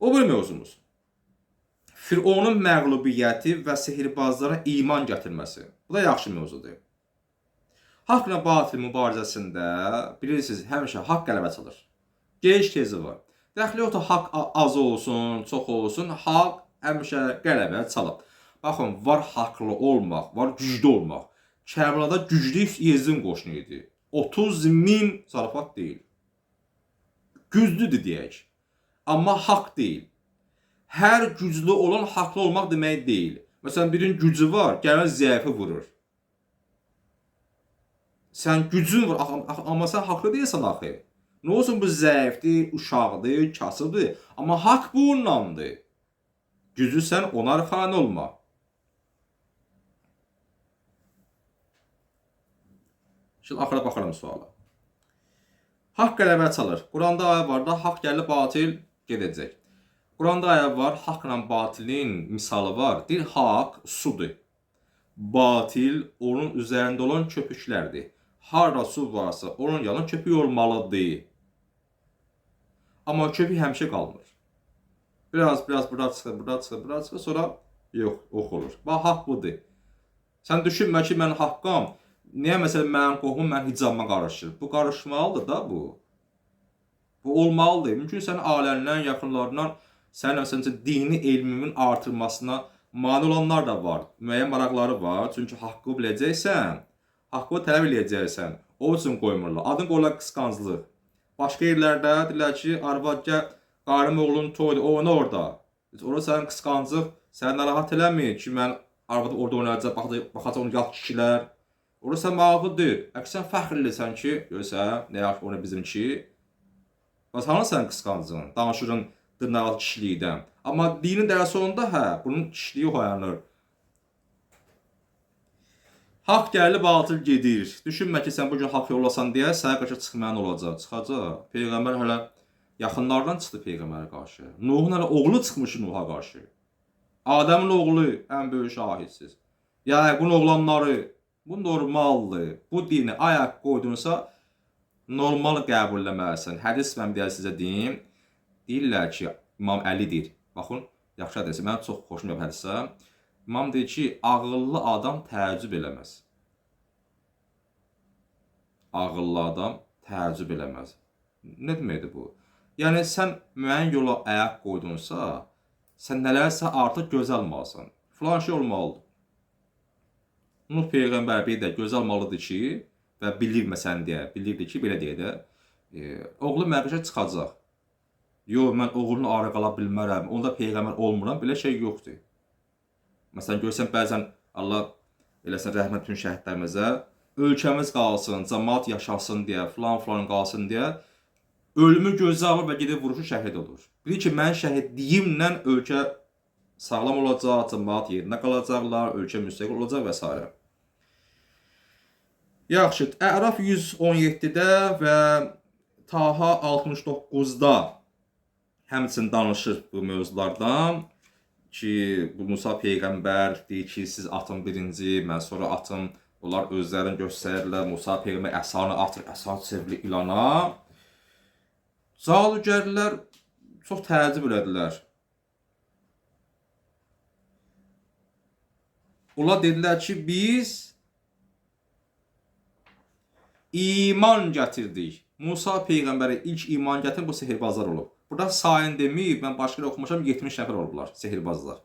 O bir mövzumuz. Fironun məğlubiyyəti və sehirbazlara iman gətirməsi. Bu da yaxşı mövzudur. Haqla batil mübarizəsində bilirsiniz, həmişə haqq qələbə çalır. Gec tezi var. Dəxli da haqq az olsun, çox olsun, haqq həmişə qələbə çalır. Baxın, var haqlı olmaq, var güclü olmaq. Kərbəlada güclü Yezin qoşunu idi. 30 min zarafat deyil. Güclüdür deyək. Amma haqq deyil. Hər güclü olan haqlı olmaq demək deyil. Məsələn, birinin gücü var, gəlir zəifi vurur. Sən gücün var, amma sən haqlı deyilsən axı. Nə olsun bu zəifdir, uşaqdır, kasıbdır, amma haqq bu ondandır. Gücü sən ona arxan olma. Şimdi axıra baxıram suala. Haqq qələbə çalır. Quranda ayə var da, haqq gəlib batil gedəcək. Quranda ayə var, haqla batilin misalı var. Deyir, haqq sudur. Batil onun üzərində olan köpüklərdir. Harda su varsa, onun yanına köpük olmalıdır. Amma köpük həmişə qalmır. Biraz, biraz bura çıxır, bura çıxır, bura çıxır, sonra yox, ox olur. Bax, haqq budur. Sən düşünmə ki, mən haqqam. Niyə məsələn mənim qohumum mən hicabıma qarışır? Bu qarışmalıdır da bu. Bu olmalıdır. Mümkün sən ailəndən, yaxınlarından sənin üçün dini elminin artırmasına mane olanlar da var. Müəyyən maraqları var. Çünki haqqı biləcəksən, haqqı tələb eləyəcəksən. O üçün qoymurlar. Adın qoyurlar qısqanclıq. Başqa yerlərdə deyirlər ki, arvad gəl, qarım oğlun toydu, oyna orada. Orada sənin qısqanclıq səni narahat eləmir ki, mən arvadı orada oynayacaq, baxacaq, baxacaq onu yat kişilər. Orada sən maraqlıdır. Əksən fəxrlisən ki, görsən, nə yaxşı onu bizimki. Sən qısqancın? Danışırın dırnaqlı kişilikdən. Amma dinin dərsi hə, bunun kişiliyi oyanır. Haqq gəlib batıl gedir. Düşünmə ki, sən bu gün haqq yollasan deyə sənə qarşı çıxmayan olacaq. Çıxacaq. Peyğəmbər hələ yaxınlardan çıxdı peyğəmbərə qarşı. Nuhun hələ oğlu çıxmış Nuha qarşı. Adəmin oğlu ən böyük şahidsiz. Yaqubun oğlanları bu normaldır. Bu dini ayaq qoydunsa normal qəbul etməlisən. Hədis mən bir sizə deyim. Deyirlər ki, İmam Əli deyir. Baxın, yaxşı hədis. Mən çox xoşum gəlib hədisə. İmam deyir ki, ağıllı adam təəccüb eləməz. Ağıllı adam təəccüb eləməz. Nə deməkdir bu? Yəni sən müəyyən yola ayaq qoydunsa, sən nələrsə artıq gözəlməlisən. Filan şey olmalıdır. Nuh peyğəmbər bir də gözəl malıdır ki, və bilir məsələn deyə, bilirdi ki, belə deyə də, e, oğlu məbişə çıxacaq. Yox, mən oğlunu arı qala bilmərəm. Onda peyğəmbər olmuram, belə şey yoxdur. Məsələn, görsən bəzən Allah eləsin rəhmət bütün şəhidlərimizə, ölkəmiz qalsın, cəmaət yaşasın deyə, filan filan qalsın deyə ölümü gözə alır və gedib vuruşu şəhid olur. Bilir ki, mən şəhidliyimlə ölkə sağlam olacaq, cəmaət yerində qalacaqlar, ölkə müstəqil olacaq və s. Yaxşı, Əraf 117-də və Taha 69-da həmçinin danışır bu mövzulardan ki, bu Musa peyğəmbər deyir ki, siz atın birinci, mən sonra atım. Onlar özlərini göstərirlər. Musa peyğəmbər əsanı atır, əsa çevrilir ilana. Cadugərlər çox təəccüb elədilər. Onlar dedilər ki, biz iman gətirdik. Musa peyğəmbərə ilk iman gətirən bu sehirbazlar olub. Burada sayın deməyib, mən başqa oxumuşam 70 nəfər olublar sehirbazlar.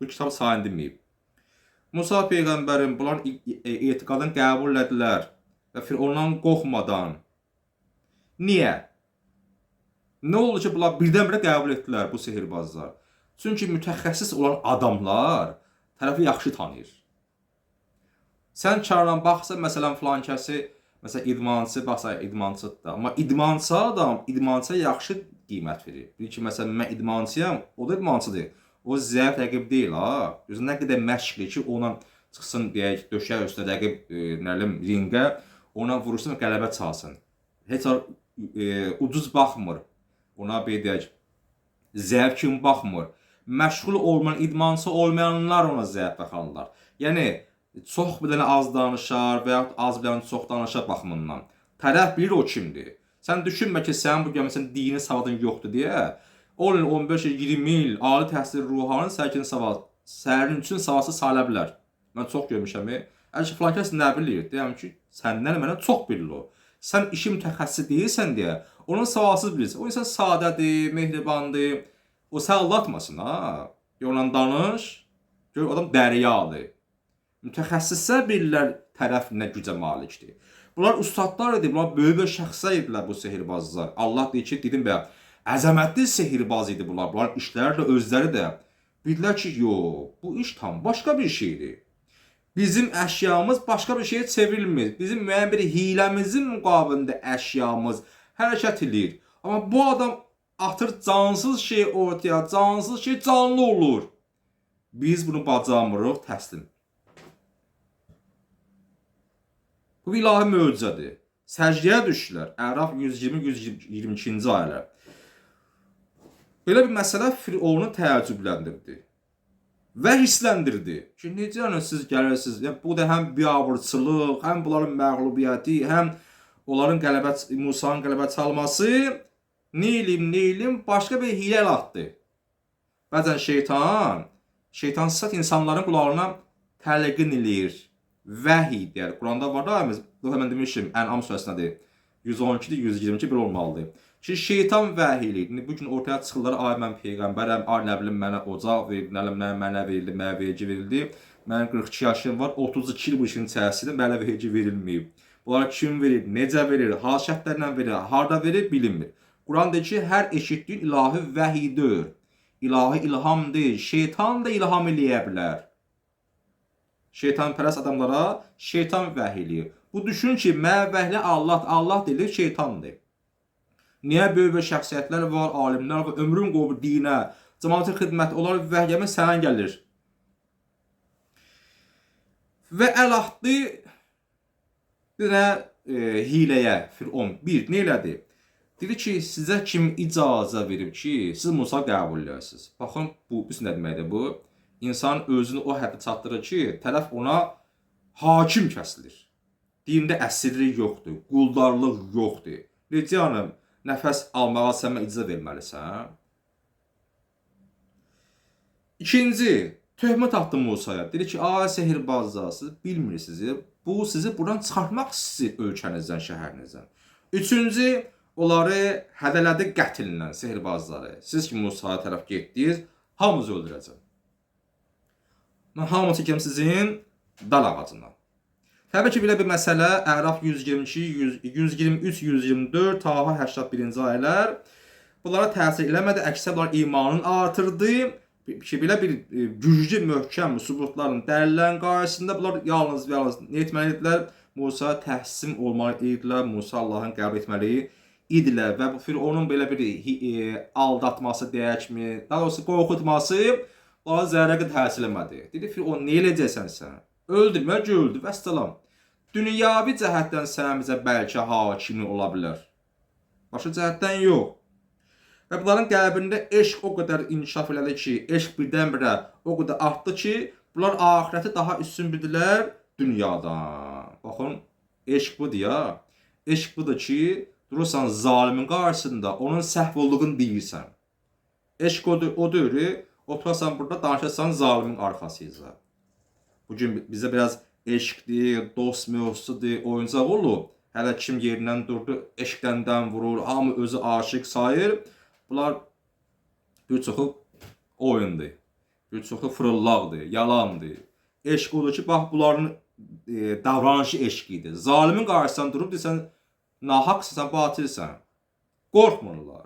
Bu kitab sayın deməyib. Musa peyğəmbərin bunlar i- i- etiqadını qəbul etdilər və Firondan qorxmadan. Niyə? Nə oldu ki, bunlar birdən-birə qəbul etdilər bu sehirbazlar? Çünki mütəxəssis olan adamlar tərəfi yaxşı tanıyır. Sən çarlan baxsa, məsələn, filan kəsi, məsələn, idmançı baxsa, idmançıdır. Amma idmançı adam idmançıya yaxşı qiymət verir. Bilir ki, məsələn, mən idmançıyam, o da idmançıdır. O zəif rəqib deyil ha. Özü nə qədər məşqli ki, ona çıxsın deyək, döşək üstə rəqib, e, nə bilim, ringə, ona vurursun və qələbə çalsın. Heç ar e, ucuz baxmır. Ona bir deyək, zəif kimi baxmır. Məşğul olmayan, idmançı olmayanlar ona zəif baxarlar. Yəni çox bilən az danışar və yaxud az bilən çox danışar baxımından. Tərəf bilir o kimdir. Sən düşünmə ki, sənin bu gəmisin dini savadın yoxdur deyə 10 il, 15 il, 20 il ali təhsil ruhanı səkin savad, sərin üçün savadsız sayıla bilər. Mən çox görmüşəm. e. Əgər filan kəs nə bilir, deyəm ki, səndən mənə çox bilir o. Sən işi mütəxəssis deyilsən deyə, onu savadsız bilirsən. O insan sadədir, mehribandır. O sən aldatmasın ha. Onunla danış. Gör adam dəryadır. Mütəxəssislər bilirlər tərəf nə gücə malikdir. Bunlar ustadlar idi, bunlar böyük bir şəxslər idilər bu sehirbazlar. Allah deyir ki, dedim bə, əzəmətli sehirbaz idi bunlar. Bunlar işləri də özləri də bildilər ki, yox, bu iş tam başqa bir şeydir. Bizim əşyamız başqa bir şeyə çevrilmir. Bizim müəyyən bir hiləmizin müqabilində əşyamız hərəkət edir. Amma bu adam atır cansız şey ortaya, cansız şey canlı olur. Biz bunu bacarmırıq, təslim. Bu bir ilahi möcüzədir. Səcdəyə düşdülər. Əraf 120-122-ci ayələr. Belə bir məsələ Firavunu təəccübləndirdi və hissləndirdi ki, necə yəni siz gəlirsiniz? Yəni bu da həm biabırçılıq, həm bunların məğlubiyyəti, həm onların qələbə Musanın qələbə çalması, neylim, neylim başqa bir hilə atdı. Bəzən şeytan, şeytan sat insanların qulağına təlqin eləyir. Vəhiy deyər. Quranda var da, bu həmən demişim, Ən'am surəsindədir. 112-dir, 122 bir olmalıdır. Ki şeytan vəhiy eləyir. İndi bu gün ortaya çıxırlar, ay mən peyğəmbərəm, ay nə bilim mənə ocaq verildi, nə bilim mənə verildi, mənə vergi verildi. Mənim 42 yaşım var, 32 il bu işin içərisində mənə vergi verilməyib. Bunlar kim verir, necə verir, hansı şərtlərlə verir, harda verir bilinmir. Quran deyir ki, hər eşitdiyin ilahi vəhiydir. İlahi ilham deyil, şeytan da ilham eləyə bilər. Şeytan pərəst adamlara şeytan vəhiy eləyir. Bu düşün ki, mən vəhli Allah, Allah deyilir, şeytandır. Niyə böyük bir şəxsiyyətlər var, alimlər var, ömrün qovu dinə, cəmaatə xidmət, onlar vəhyəmə sənə gəlir. Və əl atdı bir e, hiləyə, Firon. Bir, nə elədi? Dedi ki, sizə kim icazə verib ki, siz Musa qəbul edirsiniz. Baxın, bu, bu nə deməkdir bu? İnsan özünü o həddə çatdırır ki, tərəf ona hakim kəsilir. Dində əsirlik yoxdur, quldarlıq yoxdur. Yəni nəfəs almağa sən icazə verməlisən? İkinci, töhmət atdı Musaya. Dedi ki, "Ay sehirbazlar, siz bilmirsiniz. Bu sizi buradan çıxartmaq istəyir ölkənizdən, şəhərinizdən." Üçüncü, onları hədələdi qətllə sehirbazları. Siz ki Musaya tərəf getdiniz, hamınızı öldürəcəm. Hamı çəkəm sizin dal ağacından. Təbii ki, belə bir məsələ Əraf 122, 100, 123, 124, Taha 81-ci ayələr bunlara təsir eləmədi. Əksinə bunlar imanın artırdı ki, belə bir e, güclü, möhkəm sübutların dəlillərin qarşısında bunlar yalnız və yalnız nə etməli idilər? Musa təslim olmalı idilər, Musa Allahın qəbul etməli idilər və bu Fironun belə bir e, aldatması deyəkmi, daha doğrusu qorxutması qədər təsir eləmədi. Dedi Firon, nə eləyəcəksən sən? Öldürmə, öldü, vəssalam. Dünyavi cəhətdən sənimizə bəlkə hakimi ola bilər. Başqa cəhətdən yox. Və bunların qəlbində eşq o qədər inkişaf elədi ki, eşq birdən-birə o qədər artdı ki, bunlar axirəti daha üstün bildilər dünyadan. Baxın, eşq budur ya. Eşq budur ki, durursan zalimin qarşısında onun səhv olduğunu deyirsən. Eşq odur, odur, oturasan burada danışırsan zalimin arxasıyla. Bugün bizə biraz eşqdir, dost mövzusudur, oyuncaq olub. Hələ kim yerindən durdu, eşqdən vurur, hamı özü aşiq sayır. Bunlar bir çoxu oyundur. Bir çoxu fırıllaqdır, yalandır. Eşq odur ki, bax bunların e, davranışı eşqidir. Zalimin qarşısında durub desən, nahaqsan, batilsən. Qorxmurlar.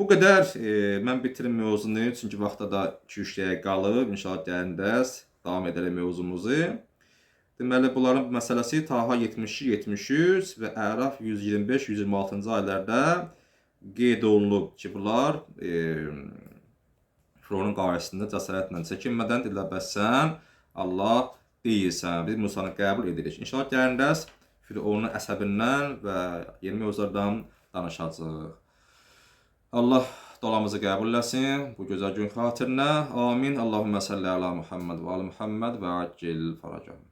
Bu qədər e, mən bitirim mövzunu, çünki vaxtda da 2-3 dəqiqə qalıb. İnşallah gəlində davam edərək mövzumuzu. Deməli, bunların məsələsi Taha 72, 73 və Əraf 125, 126-cı ayələrdə qeyd olunub ki, bunlar e, Fironun qarşısında cəsarətlə çəkinmədən dillə bəs sən Allah deyirsən, biz Musanı qəbul edirik. İnşallah gəlində Fironun əsəbindən və yeni mövzulardan danışacağıq. Allah duamızı qəbul eləsin bu gözəl gün xatirinə. Amin. Allahümmə salli ala Muhammed və ali Muhammed və accil faracahum.